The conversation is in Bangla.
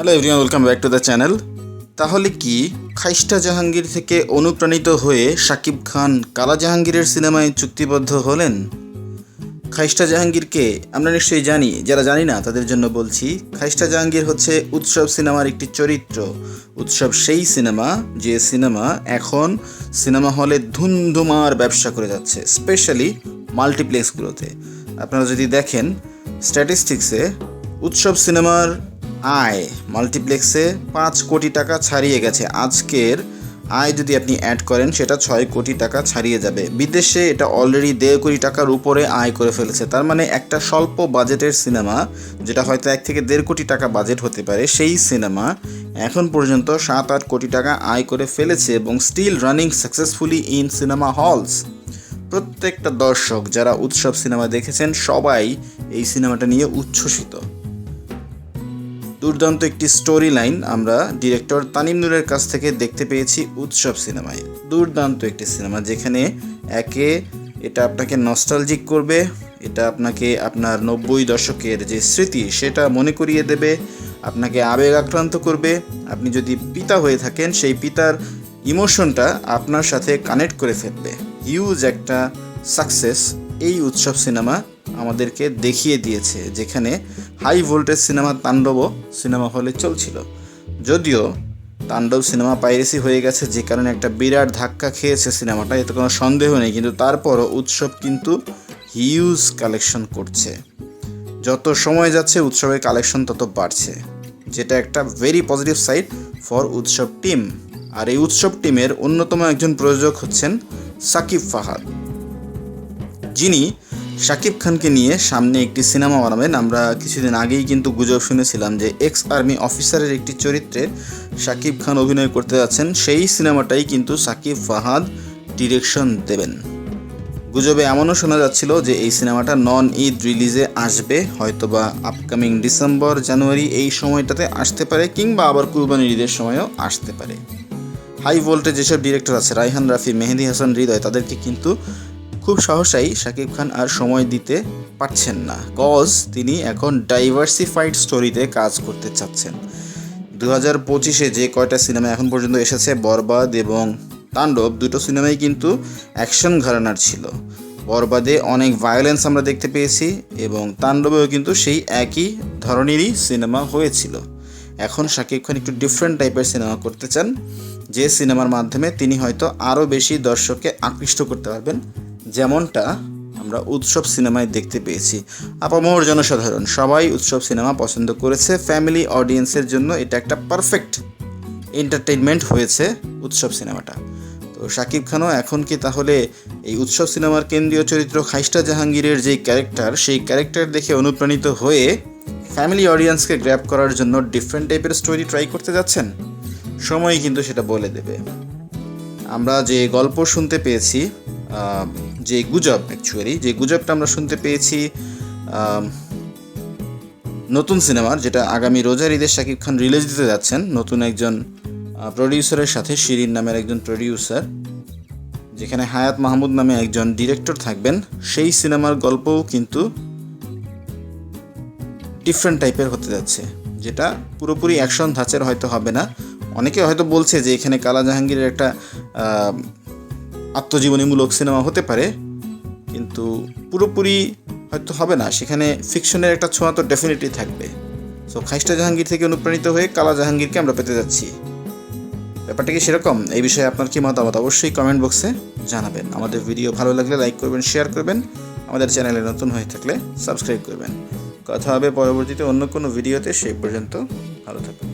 Hello everyone welcome back to the channel তাহলে কি খাইস্টা জাহাঙ্গীর থেকে অনুপ্রাণিত হয়ে শাকিব খান কালা জাহাঙ্গীরের সিনেমায় চুক্তিবদ্ধ হলেন? খাইস্টা জাহাঙ্গীরকে আমরা নিশ্চয়ই জানি, যারা জানি না, তাদের জন্য বলছি খাইস্টা জাহাঙ্গীর হচ্ছে উৎসব সিনেমার একটি চরিত্র। উৎসব সেই সিনেমা, যে সিনেমা এখন সিনেমা হলে ধুমধুমার ব্যবসা করে যাচ্ছে, স্পেশালি মাল্টিপ্লেক্সগুলোতে। আপনারা যদি দেখেন, স্ট্যাটিস্টিক্সে উৎসব সিনেমার আয় মাল্টিপ্লেক্সে পাঁচ কোটি টাকা ছাড়িয়ে গেছে। আজকের আয় যদি আপনি অ্যাড করেন, সেটা ছয় কোটি টাকা ছাড়িয়ে যাবে। বিদেশে এটা অলরেডি দেড় কোটি টাকার উপরে আয় করে ফেলেছে। তার মানে একটা স্বল্প বাজেটের সিনেমা যেটা হয়তো এক থেকে দেড় কোটি টাকা বাজেট হতে পারে, সেই সিনেমা এখন পর্যন্ত সাত আট কোটি টাকা আয় করে ফেলেছে এবং still running successfully in cinema halls প্রত্যেকটা দর্শক যারা উৎসব সিনেমা দেখেছেন, সবাই এই সিনেমাটা নিয়ে উচ্ছ্বসিত। দুর্দান্ত একটি স্টোরি লাইন আমরা ডিরেক্টর তানিম নুরের কাছ থেকে দেখতে পেয়েছি উৎসব সিনেমায়। দুর্দান্ত একটি সিনেমা যেখানে একে এটা আপনাকে নস্টালজিক করবে, এটা আপনাকে আপনার নব্বই দশকের যে স্মৃতি সেটা মনে করিয়ে দেবে, আপনাকে আবেগ আক্রান্ত করবে। আপনি যদি পিতা হয়ে থাকেন, সেই পিতার ইমোশনটা আপনার সাথে কানেক্ট করে ফেলবে। হিউজ একটা সাকসেস এই উৎসব সিনেমা আমাদেরকে দেখিয়ে দিয়েছে, যেখানে হাই ভোল্টেজ সিনেমা তাণ্ডবও সিনেমা হলে চলছিল। যদিও তাণ্ডব সিনেমা পাইরেসি হয়ে গেছে, যে কারণে একটা বিরাট ধাক্কা খেয়েছে সিনেমাটা, এতে কোনো সন্দেহ নেই, কিন্তু তারপরও উৎসব কিন্তু হিউজ কালেকশন করছে। যত সময় যাচ্ছে, উৎসবের কালেকশন তত বাড়ছে। যেটা একটা very positive side for Utsob team আর এই উৎসব টিমের অন্যতম একজন প্রযোজক হচ্ছেন সাকিব ফাহাদ। যিনি শাকিব খানকে নিয়ে সামনে একটি সিনেমা বানাবেন। আমরা কিছুদিন আগেই কিন্তু গুজব শুনেছিলাম যে এক্স আর্মি অফিসারের একটি চরিত্রে শাকিব খান অভিনয় করতে যাচ্ছেন। সেই সিনেমাটাই কিন্তু সাকিব ফাহাদ ডিরেকশন দেবেন। গুজবে এমনও শোনা যাচ্ছিল যে এই সিনেমাটা নন ঈদ রিলিজে আসবে। হয়তোবা আপকামিং ডিসেম্বর জানুয়ারি এই সময়টাতে আসতে পারে কিংবা আবার কুরবানির ঈদের সময়ও আসতে পারে। হাই ভোল্টেজ যেসব ডিরেক্টর আছে রাইহান রাফি, মেহেদি হাসান, হৃদয়, তাদেরকে কিন্তু খুব সহসাই শাকিব খান আর সময় দিতে পারছেন না। কজ তিনি এখন ডাইভার্সিফাইড স্টোরিতে কাজ করতে চাচ্ছেন। দু হাজার পঁচিশে যে কয়টা সিনেমা এখন পর্যন্ত এসেছে, বরবাদ এবং তাণ্ডব, দুটো সিনেমাই কিন্তু অ্যাকশন ঘরানার ছিল। বরবাদে অনেক ভায়োলেন্স আমরা দেখতে পেয়েছি এবং তাণ্ডবেও কিন্তু সেই একই ধরনেরই সিনেমা হয়েছিল। এখন শাকিব খান একটু ডিফারেন্ট টাইপের সিনেমা করতে চান। যে সিনেমার মাধ্যমে তিনি হয়তো আরও বেশি দর্শককে আকৃষ্ট করতে পারবেন। যেমনটা আমরা উৎসব সিনেমায় দেখতে পেয়েছি। আপামর জনসাধারণ, সবাই উৎসব সিনেমা পছন্দ করেছে। ফ্যামিলি অডিয়েন্সের জন্য এটা একটা পারফেক্ট এন্টারটেনমেন্ট হয়েছে উৎসব সিনেমাটা। তো শাকিব খানও এখন কি তাহলে এই উৎসব সিনেমার কেন্দ্রীয় চরিত্র খাইস্টা জাহাঙ্গীরের যেই ক্যারেক্টার, সেই ক্যারেক্টার দেখে অনুপ্রাণিত হয়ে ফ্যামিলি অডিয়েন্সকে গ্র্যাপ করার জন্য ডিফারেন্ট টাইপের স্টোরি ট্রাই করতে যাচ্ছেন? সময় কিন্তু সেটা বলে দেবে। আমরা যে গল্প শুনতে পেয়েছি যে গুজব অ্যাকচুয়ালি যে গুজবটা আমরা শুনতে পেয়েছি নতুন সিনেমার, যেটা আগামী রোজার ঈদের শাকিব খান রিলিজ দিতে যাচ্ছেন, নতুন একজন প্রডিউসারের সাথে, শিরিন নামের একজন প্রডিউসার যেখানে হায়াত মাহমুদ নামে একজন ডিরেক্টর থাকবেন, সেই সিনেমার গল্পও কিন্তু ডিফারেন্ট টাইপের হতে যাচ্ছে, যেটা পুরোপুরি অ্যাকশন ধাঁচের হয়তো হবে না। অনেকে হয়তো বলছে যে এখানে কালা জাহাঙ্গীরের একটা আত্মজীবনীমূলক সিনেমা হতে পারে, কিন্তু পুরোপুরি হয়তো হবে না। সেখানে ফিকশনের একটা ছোঁয়া তো ডেফিনেটলি থাকবে। সো খাইস্টা জাহাঙ্গীর থেকে অনুপ্রাণিত হয়ে কালা জাহাঙ্গীরকে আমরা পেতে যাচ্ছি। ব্যাপারটা কি সেরকম? এই বিষয়ে আপনার কি মতামত? অবশ্যই কমেন্ট বক্সে জানাবেন। আমাদের ভিডিও ভালো লাগলে লাইক করবেন শেয়ার করবেন। আমাদের চ্যানেলে নতুন হয়ে থাকলে সাবস্ক্রাইব করবেন। কথা হবে পরবর্তীতে অন্য কোনো ভিডিওতে সেই পর্যন্ত ভালো থাকুন।